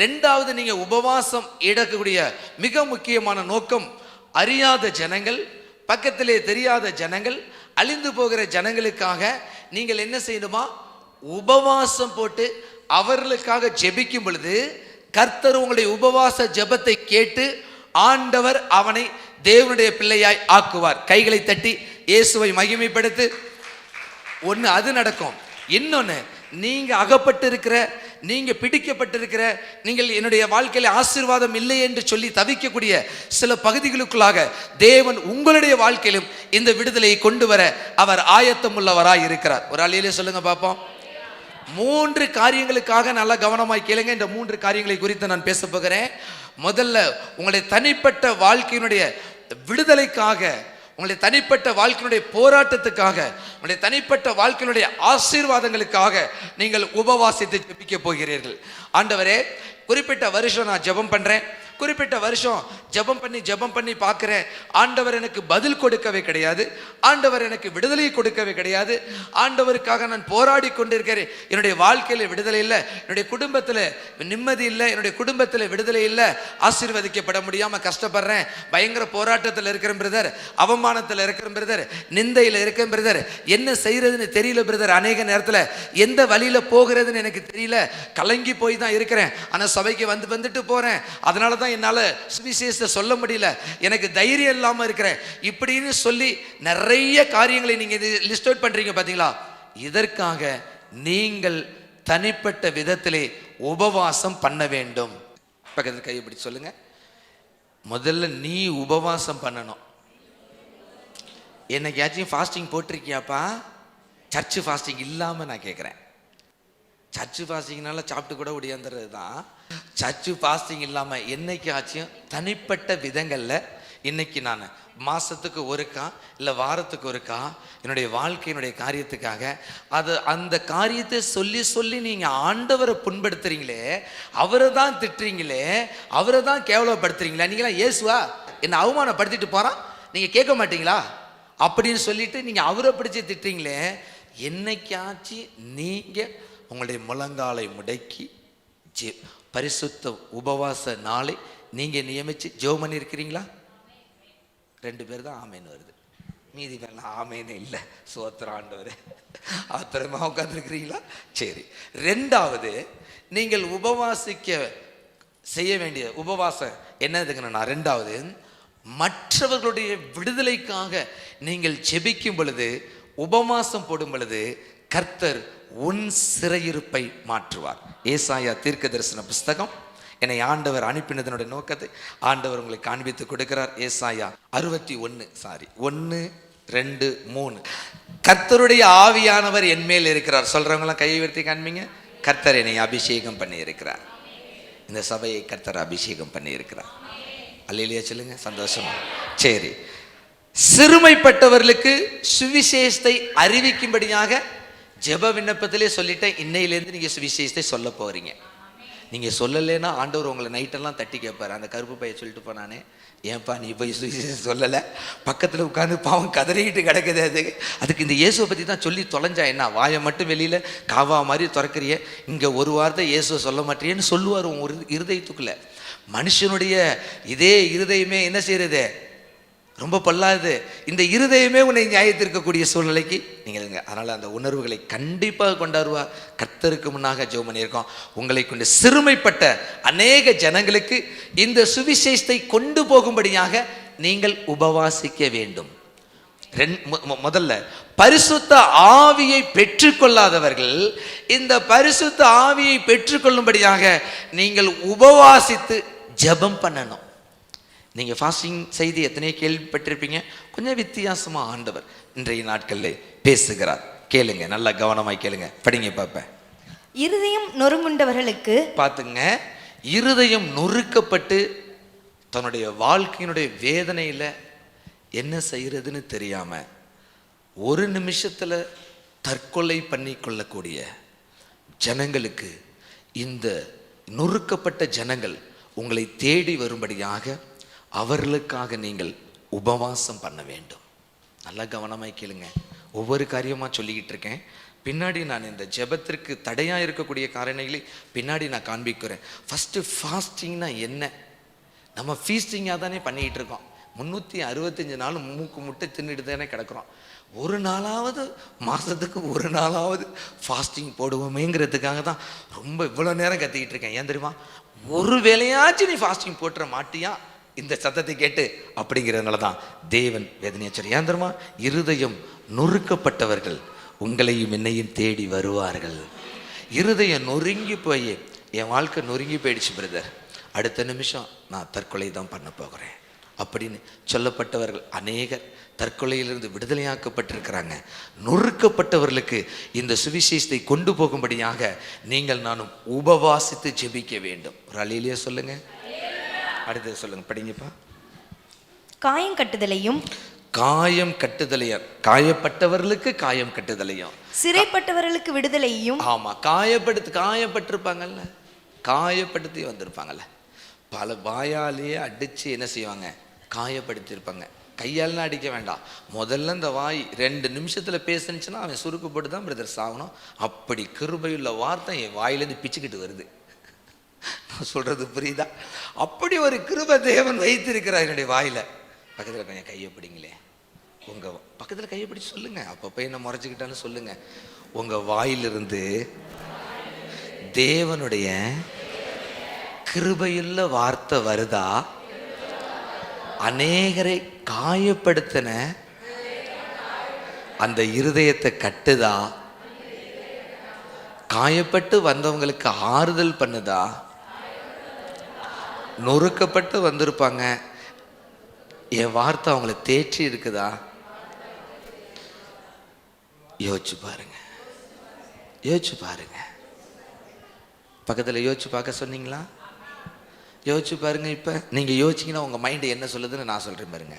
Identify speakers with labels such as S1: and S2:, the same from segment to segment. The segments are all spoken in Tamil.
S1: ரெண்டாவது நீங்கள் உபவாசம் எடுக்கக்கூடிய மிக முக்கியமான நோக்கம் அறியாத ஜனங்கள் பக்கத்திலே தெரியாத ஜனங்கள் அழிந்து போகிற ஜனங்களுக்காக நீங்கள் என்ன செய்யணுமா? உபவாசம் போட்டு அவர்களுக்காக ஜெபிக்கும் பொழுது கர்த்தர் உங்களுடைய உபவாச ஜெபத்தை கேட்டு ஆண்டவர் அவனை தேவனுடைய பிள்ளையாய் ஆக்குவார். கைகளை தட்டி இயேசுவை மகிமைப்படுத்து. ஒன்று அது நடக்கும். இன்னொன்று நீங்கள் அகப்பட்டு இருக்கிற நீங்கள் பிடிக்கப்பட்டிருக்கிற நீங்கள் என்னுடைய வாழ்க்கையில் ஆசீர்வாதம் இல்லை என்று சொல்லி தவிக்கக்கூடிய சில பகுதிகளுக்குள்ளாக தேவன் உங்களுடைய வாழ்க்கையிலும் இந்த விடுதலையை கொண்டு வர அவர் ஆயத்தம் உள்ளவராக இருக்கிறார். ஒரு அழியிலே சொல்லுங்க பார்ப்போம் மூன்று காரியங்களுக்காக நல்லா கவனமாய் கேளுங்க. இந்த மூன்று காரியங்களை குறித்து நான் பேச போகிறேன். முதல்ல உங்களுடைய தனிப்பட்ட வாழ்க்கையினுடைய விடுதலைக்காக உங்களுடைய தனிப்பட்ட வாழ்க்கையினுடைய போராட்டத்துக்காக உங்களுடைய தனிப்பட்ட வாழ்க்கையினுடைய ஆசீர்வாதங்களுக்காக நீங்கள் உபவாசித்து ஜெபிக்க போகிறீர்கள். ஆண்டவரே குறிப்பிட்ட வருஷம் நான் ஜெபம் பண்ணுறேன் குறிப்பிட்ட வருஷம் ஜெபம் பண்ணி ஜெபம் பண்ணி பார்க்குறேன். ஆண்டவர் எனக்கு பதில் கொடுக்கவே கிடையாது. ஆண்டவர் எனக்கு விடுதலை கொடுக்கவே கிடையாது. ஆண்டவருக்காக நான் போராடி கொண்டிருக்கிறேன். என்னுடைய வாழ்க்கையில் விடுதலை இல்லை. என்னுடைய குடும்பத்தில் நிம்மதி இல்லை. என்னுடைய குடும்பத்தில் விடுதலை இல்லை. ஆசீர்வதிக்கப்பட முடியாமல் கஷ்டப்படுறேன். பயங்கர போராட்டத்தில் இருக்கிற பிரதர். அவமானத்தில் இருக்கிற பிரதர். நிந்தையில் இருக்கிற பிரதர். என்ன செய்கிறதுன்னு தெரியல பிரதர். அநேக நேரத்தில் எந்த வழியில் போகிறதுன்னு எனக்கு தெரியல. கலங்கி போய் தான் இருக்கிறேன். ஆனால் சபைக்கு வந்து வந்துட்டு போகிறேன் அதனால தான் என்னால் சுவிசேஷத்தை சொல்ல முடியல. எனக்கு தைரியம் இல்லாமல் இருக்கிறேன். இப்படின்னு சொல்லி நிறைய காரியங்களை நீங்கள் லிஸ்ட் அவுட் பண்ணுறீங்க பார்த்தீங்களா இதற்காக நீங்கள் தனிப்பட்ட விதத்திலே உபவாசம் பண்ண வேண்டும். பக்கத்தில் கை இப்படி சொல்லுங்க. முதல்ல நீ உபவாசம் பண்ணணும். என்னைக்காச்சும் ஃபாஸ்டிங் போட்டிருக்கியாப்பா? சர்ச்சு ஃபாஸ்டிங் இல்லாமல் நான் கேட்குறேன் சர்ச்சு ஃபாஸ்டிங்னால சாப்பிட்டு கூட ஒடியாந்துறது தான் சர்ச்சு ஃபாஸ்டிங் இல்லாமல் என்னைக்காச்சும் தனிப்பட்ட விதங்களில் இன்னைக்கு நான் மாதத்துக்கு ஒருக்கா இல்லை வாரத்துக்கு ஒருக்கா என்னுடைய வாழ்க்கையினுடைய காரியத்துக்காக அது அந்த காரியத்தை சொல்லி சொல்லி நீங்கள் ஆண்டவரை புண்படுத்துறீங்களே அவரை தான் திட்டுறீங்களே அவரை தான் கேவலப்படுத்துறீங்களா நீங்களாம் இயேசுவா? என்னை அவமானப்படுத்திட்டு போகிறான் நீங்கள் கேட்க மாட்டீங்களா? அப்படின்னு சொல்லிட்டு நீங்கள் அவரை பிடிச்சி திட்டுறீங்களே என்னைக்காச்சும் நீங்கள் உங்களுடைய முழங்காலை முடக்கி ஜெ பரிசுத்த உபவாச நாளை நீங்கள் நியமித்து ஜெபம் பண்ணியிருக்கிறீங்களா? ரெண்டு பேர் தான் ஆமேன்னு வருது. மீதி பேர்லாம் ஆமேன்னு இல்லை. சோத்திர ஆண்டவர். ஆத்திரமா உட்காந்துருக்கிறீங்களா சரி. ரெண்டாவது நீங்கள் உபவாசிக்க செய்ய வேண்டிய உபவாசம் என்னதுங்கண்ணா ரெண்டாவது மற்றவர்களுடைய விடுதலைக்காக நீங்கள் ஜெபிக்கும் பொழுது உபவாசம் போடும் பொழுது கர்த்தர் உன் சிறையிருப்பை மாற்றுவார். ஏசாயா தீர்க்க தரிசன புஸ்தகம். என்னை ஆண்டவர் அனுப்பினதனுடைய நோக்கத்தை ஆண்டவர் உங்களை காண்பித்து கொடுக்கிறார். ஏசாயா அறுபத்தி ஒன்று சாரி ஒன்று ரெண்டு மூணு. கர்த்தருடைய ஆவியானவர் என்மேல் இருக்கிறார். சொல்கிறவங்களாம் கையை உயர்த்தி காண்பீங்க. கர்த்தர் என்னை அபிஷேகம் பண்ணி இருக்கிறார் இந்த சபையை கர்த்தர் அபிஷேகம் பண்ணி இருக்கிறார் அல்லையிலேயே சொல்லுங்க. சந்தோஷமா? சரி. சிறுமைப்பட்டவர்களுக்கு சுவிசேஷத்தை அறிவிக்கும்படியாக ஜெப விண்ணப்பத்திலே சொல்லிட்டேன் இன்னையிலேருந்து நீங்கள் சுவிசேஷத்தை சொல்ல போகிறீங்க நீங்கள் சொல்லலைன்னா ஆண்டவர் உங்களை நைட்டெல்லாம் தட்டி கேட்பார் அந்த கருப்பு பைய சொல்லிட்டு போனானே ஏன்பா நீ போய் சுவிசேஷம் சொல்லலை? பக்கத்தில் உட்காந்து பாவம் கதறிக்கிட்டு கிடக்குது அது. அதுக்கு இந்த இயேசுவை பற்றி தான் சொல்லி தொலைஞ்சா என்ன? வாயை மட்டும் வெளியில் காவா மாதிரி திறக்கிறிய? இங்கே ஒரு வார்த்தை இயேசுவை சொல்ல மாட்டேன்னு சொல்லுவார் உன் இருதயத்துக்குள்ளே. மனுஷனுடைய இதே இருதயமே என்ன செய்கிறது ரொம்ப பல்லாது இந்த இருதயமே உன்னை நியாயத்திருக்கக்கூடிய சூழ்நிலைக்கு நீங்கள் இருங்க. அதனால் அந்த உணர்வுகளை கண்டிப்பாக கொண்டாடுவா கர்த்தருக்கு முன்னாக ஜெபம் பண்ணியிருக்கோம். உங்களை கொண்டு சிறுமைப்பட்ட அநேக ஜனங்களுக்கு இந்த சுவிசேஷத்தை கொண்டு போகும்படியாக நீங்கள் உபவாசிக்க வேண்டும். ரெண் மு- முதல்ல பரிசுத்த ஆவியை பெற்றுக்கொள்ளாதவர்கள் இந்த பரிசுத்த ஆவியை பெற்றுக்கொள்ளும்படியாக நீங்கள் உபவாசித்து ஜெபம் பண்ணணும். நீங்கள் ஃபாஸ்டிங் செய்தி எத்தனையோ கேள்விப்பட்டிருப்பீங்க. கொஞ்சம் வித்தியாசமா ஆண்டவர் இன்றைய நாட்களில் பேசுகிறார். கேளுங்க நல்லா கவனமாய் கேளுங்க. படிங்க பார்ப்பேன்
S2: இருதயம் நொறுங்குண்டவர்களுக்கு
S1: பார்த்துங்க இருதயம் நொறுக்கப்பட்டு தன்னுடைய வாழ்க்கையினுடைய வேதனையில் என்ன செய்யறதுன்னு தெரியாம ஒரு நிமிஷத்துல தற்கொலை பண்ணி கொள்ளக்கூடிய ஜனங்களுக்கு இந்த நொறுக்கப்பட்ட ஜனங்கள் உங்களை தேடி வரும்படியாக அவர்களுக்காக நீங்கள் உபவாசம் பண்ண வேண்டும். நல்லா கவனமாக கேளுங்க. ஒவ்வொரு காரியமாக சொல்லிக்கிட்டு இருக்கேன். பின்னாடி நான் இந்த ஜெபத்திற்கு தடையாக இருக்கக்கூடிய காரணங்களை பின்னாடி நான் காண்பிக்கிறேன். ஃபஸ்ட்டு ஃபாஸ்டிங்னா என்ன? நம்ம ஃபீஸ்டிங்காக தானே பண்ணிகிட்டு இருக்கோம். முந்நூற்றி அறுபத்தஞ்சு நாள் மூக்கு முட்டை தின்னுட்டு தானே கிடக்குறோம். ஒரு நாளாவது மாதத்துக்கு ஒரு நாளாவது ஃபாஸ்டிங் போடுவோமேங்கிறதுக்காக தான் ரொம்ப இவ்வளோ நேரம் கத்திக்கிட்டு இருக்கேன். ஏன் தெரியுமா? ஒரு வேலையாச்சும் நீ ஃபாஸ்டிங் போட்டுற மாட்டியா? இந்த சத்தத்தை கேட்டு அப்படிங்கிறதுனால தான் தேவன் வேதனையாச்சர் ஏன் தெரியுமா? இருதயம் நொறுக்கப்பட்டவர்கள் உங்களையும் என்னையும் தேடி வருவார்கள். இருதயம் நொறுங்கி போய் என் வாழ்க்கை நொறுங்கி போயிடுச்சு பிரதர் அடுத்த நிமிஷம் நான் தற்கொலை தான் பண்ண போகிறேன். அப்படின்னு சொல்லப்பட்டவர்கள் அநேகர் தற்கொலையிலிருந்து விடுதலையாக்கப்பட்டிருக்கிறாங்க. நொறுக்கப்பட்டவர்களுக்கு இந்த சுவிசேஷத்தை கொண்டு போகும்படியாக நீங்கள் நானும் உபவாசித்து ஜெபிக்க வேண்டும். ஒரு அலையிலேயே சொல்லுங்கள் அடுத்தது சொல்லுங்க படிங்கப்பா.
S2: காயம் கட்டுதலையும்
S1: காயம் கட்டுதலையா காயப்பட்டவர்களுக்கு காயம் கட்டுதலையும்.
S2: சிறைப்பட்டவர்களுக்கு விடுதலையும்
S1: ஆமா காயப்படுத்து காயப்பட்டிருப்பாங்கல்ல. காயப்படுத்தி வந்திருப்பாங்கல்ல. பல வாயாலேயே அடிச்சு என்ன செய்வாங்க? காயப்படுத்தியிருப்பாங்க. கையாலாம் அடிக்க வேண்டாம். முதல்ல இந்த வாய் ரெண்டு நிமிஷத்துல பேசுனுச்சுன்னா அவன் சுருக்கு போட்டு தான் பிரதர் சாகணும். அப்படி கிருபையுள்ள வார்த்தை என் வாயிலேருந்து பிச்சுக்கிட்டு வருது. நான் சொல்றது புரியுதா? அப்படி ஒரு கிருப தேவன் வைத்திருக்கிறார் என்னுடைய வாயில. பக்கத்துல கொஞ்சம் கையை பிடிங்களே. உங்க பக்கத்துல கையை பிடிச்சி சொல்லுங்க. அப்பப்போ என்ன முறைச்சிக்கிட்டான்னு சொல்லுங்க. உங்க வாயிலிருந்து தேவனுடைய கிருபையுள்ள வார்த்தை வருதா? அநேகரை காயப்படுத்தின அந்த இருதயத்தை கட்டுதா? காயப்பட்டு வந்தவங்களுக்கு ஆறுதல் பண்ணுதா? நொறுக்கப்பட்டு வந்திருப்பாங்க. என் வார்த்தை அவங்கள தேற்றி இருக்குதா? யோசிச்சு பாருங்க. யோசிச்சு பாருங்க. பக்கத்தில் யோசிச்சு பார்க்க சொன்னீங்களா? யோசிச்சு பாருங்க இப்போ. நீங்கள் யோசிச்சிங்கன்னா உங்கள் மைண்டு என்ன சொல்லுதுன்னு நான் சொல்கிறேன் பாருங்க.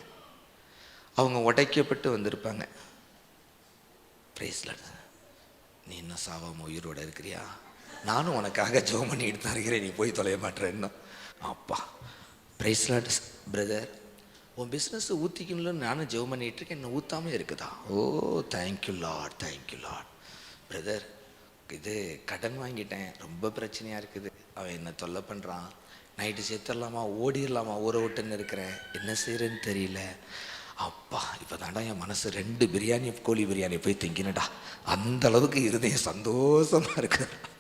S1: அவங்க உடைக்கப்பட்டு வந்திருப்பாங்க. பிரைஸ்ல நீ இன்னும் சாவாம உயிரோட இருக்கிறியா? நானும் உனக்காக ஜெபம் பண்ணிட்டு தான் இருக்கிறேன். நீ போய் தொலைய மாட்டேற அப்பா அப்பா பிரைஸ்லாட் பிரதர் உன் பிஸ்னஸ் ஊற்றிக்கணும்னு நானும் ஜெபம் பண்ணிகிட்டு இருக்கேன். என்ன ஊத்தாம இருக்குதா? ஓ thank you lot thank you lot brother இது கடன் வாங்கிட்டேன். ரொம்ப பிரச்சனையாக இருக்குது. அவன் என்ன தொல்லை பண்ணுறான் நைட்டு சேர்த்துடலாமா ஓடிடலாமா? ஊரை விட்டுன்னு இருக்கிறேன் என்ன செய்கிறேன்னு தெரியல. அப்பா இப்போ தாண்டா என் மனசு ரெண்டு பிரியாணி கோழி பிரியாணி போய் திங்கினடா. அந்த அளவுக்கு இருதயம் சந்தோஷமாக இருக்குது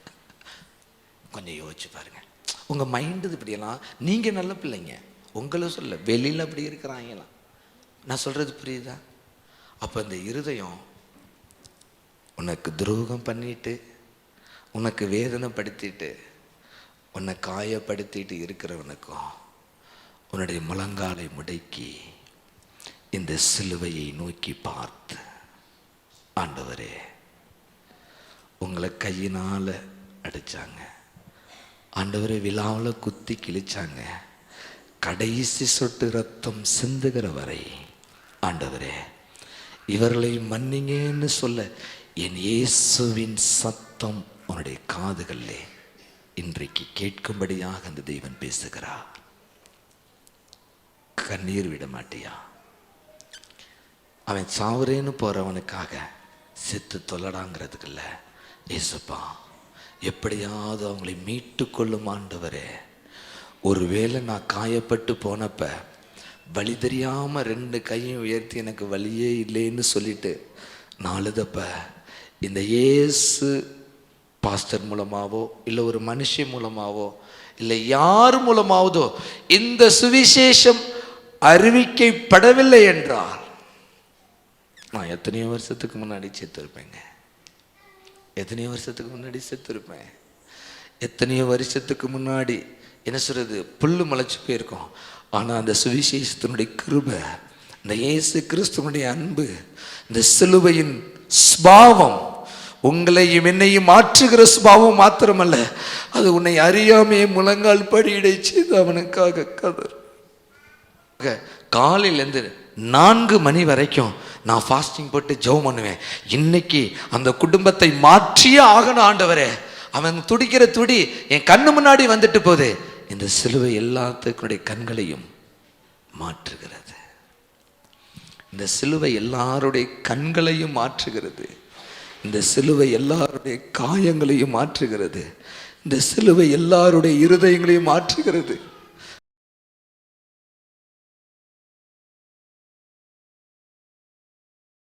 S1: கொஞ்சம் யோசிச்சு பாருங்க. உங்கள் மைண்டு இப்படியெல்லாம் நீங்கள் நல்ல பிள்ளைங்க. உங்களை சொல்ல வெளியில் அப்படி இருக்கிறாங்களாம் நான் சொல்கிறது புரியுதா? அப்போ இந்த இருதயம் உனக்கு துரோகம் பண்ணிட்டு உனக்கு வேதனைப்படுத்திட்டு உன்னை காயப்படுத்திட்டு இருக்கிறவனுக்கும் உன்னுடைய முழங்காலை முடக்கி இந்த சிலுவையை நோக்கி பார்த்து. ஆண்டவரே உங்களை கையினால் அடித்தாங்க ஆண்டவரே விழாவில் குத்தி கிழிச்சாங்க. கடைசி சொட்டு ரத்தம் சிந்துகிற வரை ஆண்டவரே இவர்களை மன்னிங்கன்னு சொல்ல என் இயேசுவின் சத்தம் உன்னுடைய காதுகளில் இன்றைக்கு கேட்கும்படியாக அந்த தெய்வன் பேசுகிறார் கண்ணீர் விட மாட்டியா? அவன் சாவுறேன்னு போறவனுக்காக செத்து தொல்லடாங்கிறதுக்குல்ல இல்லை எப்படியாவது அவங்களை மீட்டு கொள்ளும் ஆண்டவரே. ஒருவேளை நான் காயப்பட்டு போனப்ப வழி தெரியாமல் ரெண்டு கையும் உயர்த்தி எனக்கு வழியே இல்லைன்னு சொல்லிட்டு நான் அழுதப்ப இந்த ஏசு பாஸ்டர் மூலமாவோ இல்லை ஒரு மனுஷன் மூலமாவோ இல்லை யார் மூலமாவதோ இந்த சுவிசேஷம் அறிவிக்கப்படவில்லை என்றால் நான் எத்தனையோ வருஷத்துக்கு முன்னாடி சேர்த்துருப்பேங்க எத்தனையோ வருஷத்துக்கு முன்னாடி செத்துருப்பேன். எத்தனையோ வருஷத்துக்கு முன்னாடி என்ன சொல்கிறது புல்லு முளைச்சி போயிருக்கோம். ஆனால் அந்த சுவிசேஷத்தினுடைய கிருபை இந்த இயேசு கிறிஸ்துவனுடைய அன்பு இந்த சிலுவையின் ஸ்பாவம் உங்களையும் என்னையும் மாற்றுகிற சுபாவம் மாத்திரமல்ல அது உன்னை அறியாமே முழங்கால் படியிடை செய்து அவனுக்காக கதர். காலையிலேருந்து நான்கு மணி வரைக்கும் நான் ஃபாஸ்டிங் போட்டு ஜெபம் பண்ணுவேன். இன்னைக்கு அந்த குடும்பத்தை மாற்றியே ஆகணும் ஆண்டவரே. அவன் துடிக்கிற துடி என் கண்ணு முன்னாடி வந்துட்டு போகுது. இந்த சிலுவை எல்லாத்துக்குடைய கண்களையும் மாற்றுகிறது. இந்த சிலுவை எல்லாருடைய கண்களையும் மாற்றுகிறது. இந்த சிலுவை எல்லாருடைய காயங்களையும் மாற்றுகிறது. இந்த சிலுவை எல்லாருடைய இருதயங்களையும் மாற்றுகிறது.